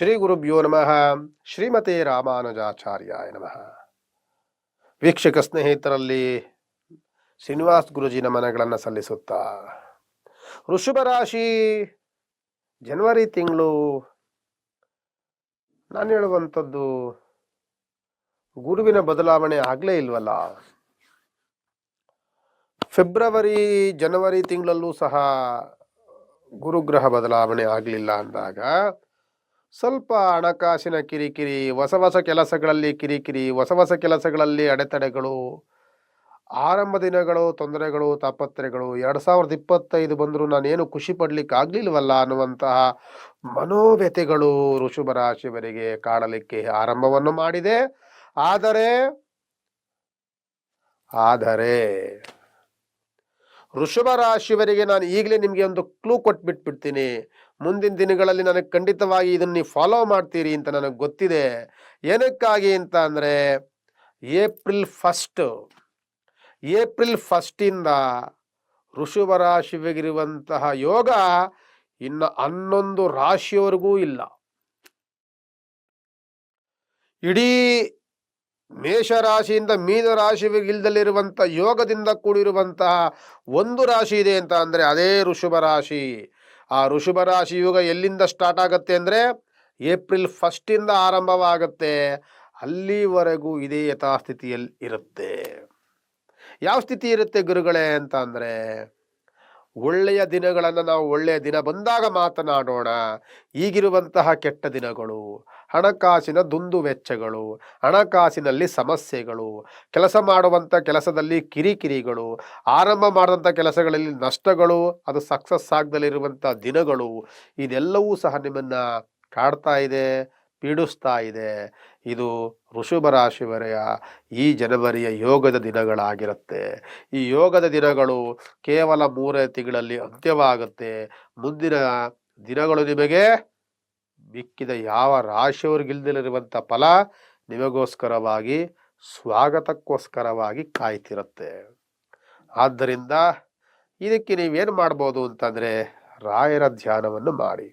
ಶ್ರೀ ಗುರುಭ್ಯೋ ನಮಃ ಶ್ರೀಮತಿ ರಾಮಾನುಜಾಚಾರ್ಯಾಯ ನಮಃ ವೀಕ್ಷಕ ಸ್ನೇಹಿತರಲ್ಲಿ ಶ್ರೀನಿವಾಸ್ ಗುರುಜಿ ನಮನಗಳನ್ನು ಸಲ್ಲಿಸುತ್ತಾ ವೃಷಭ ರಾಶಿ ಜನವರಿ ತಿಂಗಳು ನಾನು ಹೇಳುವಂಥದ್ದು ಗುರುವಿನ ಬದಲಾವಣೆ ಆಗಲೇ ಇಲ್ವಲ್ಲ? ಫೆಬ್ರವರಿ, ಜನವರಿ ತಿಂಗಳಲ್ಲೂ ಸಹ ಗುರುಗ್ರಹ ಬದಲಾವಣೆ ಆಗಲಿಲ್ಲ ಅಂದಾಗ ಸ್ವಲ್ಪ ಹಣಕಾಸಿನ ಕಿರಿಕಿರಿ, ಹೊಸ ಹೊಸ ಕೆಲಸಗಳಲ್ಲಿ ಕಿರಿಕಿರಿ, ಹೊಸ ಹೊಸ ಕೆಲಸಗಳಲ್ಲಿ ಅಡೆತಡೆಗಳು, ಆರಂಭ ದಿನಗಳು ತೊಂದರೆಗಳು ತಾಪತ್ರೆಗಳು ಎರಡು ಸಾವಿರದ ಇಪ್ಪತ್ತೈದು ಬಂದರೂ ನಾನೇನು ಖುಷಿ ಪಡ್ಲಿಕ್ಕೆ ಆಗ್ಲಿಲ್ವಲ್ಲ ಅನ್ನುವಂತಹ ಮನೋವ್ಯತೆಗಳು ಋಷಭ ರಾಶಿಯವರಿಗೆ ಕಾಡಲಿಕ್ಕೆ ಆರಂಭವನ್ನು ಮಾಡಿದೆ. ಆದರೆ ಆದರೆ ವೃಷಭ ರಾಶಿಯವರಿಗೆ ನಾನು ಈಗಲೇ ನಿಮಗೆ ಒಂದು ಕ್ಲೂ ಕೊಟ್ಬಿಟ್ಬಿಡ್ತೀನಿ. ಮುಂದಿನ ದಿನಗಳಲ್ಲಿ ನನಗೆ ಖಂಡಿತವಾಗಿ ಇದನ್ನು ನೀವು ಫಾಲೋ ಮಾಡ್ತೀರಿ ಅಂತ ನನಗೆ ಗೊತ್ತಿದೆ. ಏನಕ್ಕಾಗಿ ಅಂತ ಅಂದರೆ, ಏಪ್ರಿಲ್ ಫಸ್ಟು ಏಪ್ರಿಲ್ ಫಸ್ಟಿಂದ ಋಷಭ ರಾಶಿಯವರಿಗಿರುವಂತಹ ಯೋಗ ಇನ್ನು ಹನ್ನೊಂದು ರಾಶಿಯವರೆಗೂ ಇಲ್ಲ. ಇಡೀ ಮೇಷರಾಶಿಯಿಂದ ಮೀನ ರಾಶಿ ಇಲ್ದಲ್ಲಿರುವಂಥ ಯೋಗದಿಂದ ಕೂಡಿರುವಂತಹ ಒಂದು ರಾಶಿ ಇದೆ ಅಂತ ಅಂದರೆ ಅದೇ ಋಷಭ ರಾಶಿ. ಆ ಋಷಭ ರಾಶಿ ಯೋಗ ಎಲ್ಲಿಂದ ಸ್ಟಾರ್ಟ್ ಆಗುತ್ತೆ ಅಂದರೆ ಏಪ್ರಿಲ್ ಫಸ್ಟಿಂದ ಆರಂಭವಾಗುತ್ತೆ. ಅಲ್ಲಿವರೆಗೂ ಇದೇ ಯಥಾಸ್ಥಿತಿಯಲ್ಲಿ ಇರುತ್ತೆ. ಯಾವ ಸ್ಥಿತಿ ಇರುತ್ತೆ ಗುರುಗಳೇ ಅಂತ ಅಂದರೆ ಒಳ್ಳೆಯ ದಿನಗಳನ್ನು ನಾವು ಒಳ್ಳೆಯ ದಿನ ಬಂದಾಗ ಮಾತನಾಡೋಣ. ಈಗಿರುವಂತಹ ಕೆಟ್ಟ ದಿನಗಳು ಹಣಕಾಸಿನ ದುಂದು ವೆಚ್ಚಗಳು ಹಣಕಾಸಿನಲ್ಲಿ ಸಮಸ್ಯೆಗಳು, ಕೆಲಸ ಮಾಡುವಂಥ ಕೆಲಸದಲ್ಲಿ ಕಿರಿಕಿರಿಗಳು, ಆರಂಭ ಮಾಡಿದಂಥ ಕೆಲಸಗಳಲ್ಲಿ ನಷ್ಟಗಳು, ಅದು ಸಕ್ಸಸ್ ಆಗದಲ್ಲಿರುವಂಥ ದಿನಗಳು, ಇದೆಲ್ಲವೂ ಸಹ ನಿಮ್ಮನ್ನು ಕಾಡ್ತಾ ಇದೆ, ಪೀಡಿಸ್ತಾ ಇದೆ. ಇದು ಋಷಭ ರಾಶಿವರೆಯ ಈ ಜನವರಿಯ ಯೋಗದ ದಿನಗಳಾಗಿರುತ್ತೆ. ಈ ಯೋಗದ ದಿನಗಳು ಕೇವಲ ಮೂರೇ ತಿಂಗಳಲ್ಲಿ ಅಂತ್ಯವಾಗುತ್ತೆ. ಮುಂದಿನ ದಿನಗಳು ನಿಮಗೆ ಮಿಕ್ಕಿದ ಯಾವ ರಾಶಿಯವ್ರಿಗಿಲ್ದಿರುವಂಥ ಫಲ ನಿಮಗೋಸ್ಕರವಾಗಿ, ಸ್ವಾಗತಕ್ಕೋಸ್ಕರವಾಗಿ ಕಾಯ್ತಿರುತ್ತೆ. ಆದ್ದರಿಂದ ಇದಕ್ಕೆ ನೀವೇನು ಮಾಡ್ಬೋದು ಅಂತಂದರೆ ರಾಯರ ಧ್ಯಾನವನ್ನು ಮಾಡಿ.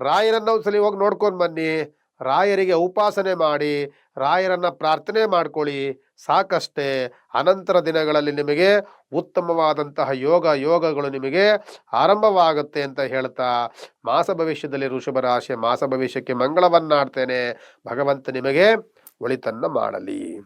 ರಾಯರನ್ನ ಒಂದ್ಸಲಿ ಹೋಗಿ ನೋಡ್ಕೊಂಡು ಬನ್ನಿ. ರಾಯರಿಗೆ ಉಪಾಸನೆ ಮಾಡಿ, ರಾಯರನ್ನ ಪ್ರಾರ್ಥನೆ ಮಾಡ್ಕೊಳ್ಳಿ. ಸಾಕಷ್ಟೇ. ಅನಂತರ ದಿನಗಳಲ್ಲಿ ನಿಮಗೆ ಉತ್ತಮವಾದಂತಹ ಯೋಗ, ಯೋಗಗಳು ನಿಮಗೆ ಆರಂಭವಾಗುತ್ತೆ ಅಂತ ಹೇಳ್ತಾ, ಮಾಸ ಭವಿಷ್ಯದಲ್ಲಿ ಋಷಭ ರಾಶಿ ಮಾಸ ಭವಿಷ್ಯಕ್ಕೆ ಮಂಗಳವನ್ನಾಡ್ತೇನೆ. ಭಗವಂತ ನಿಮಗೆ ಒಳಿತನ್ನ ಮಾಡಲಿ.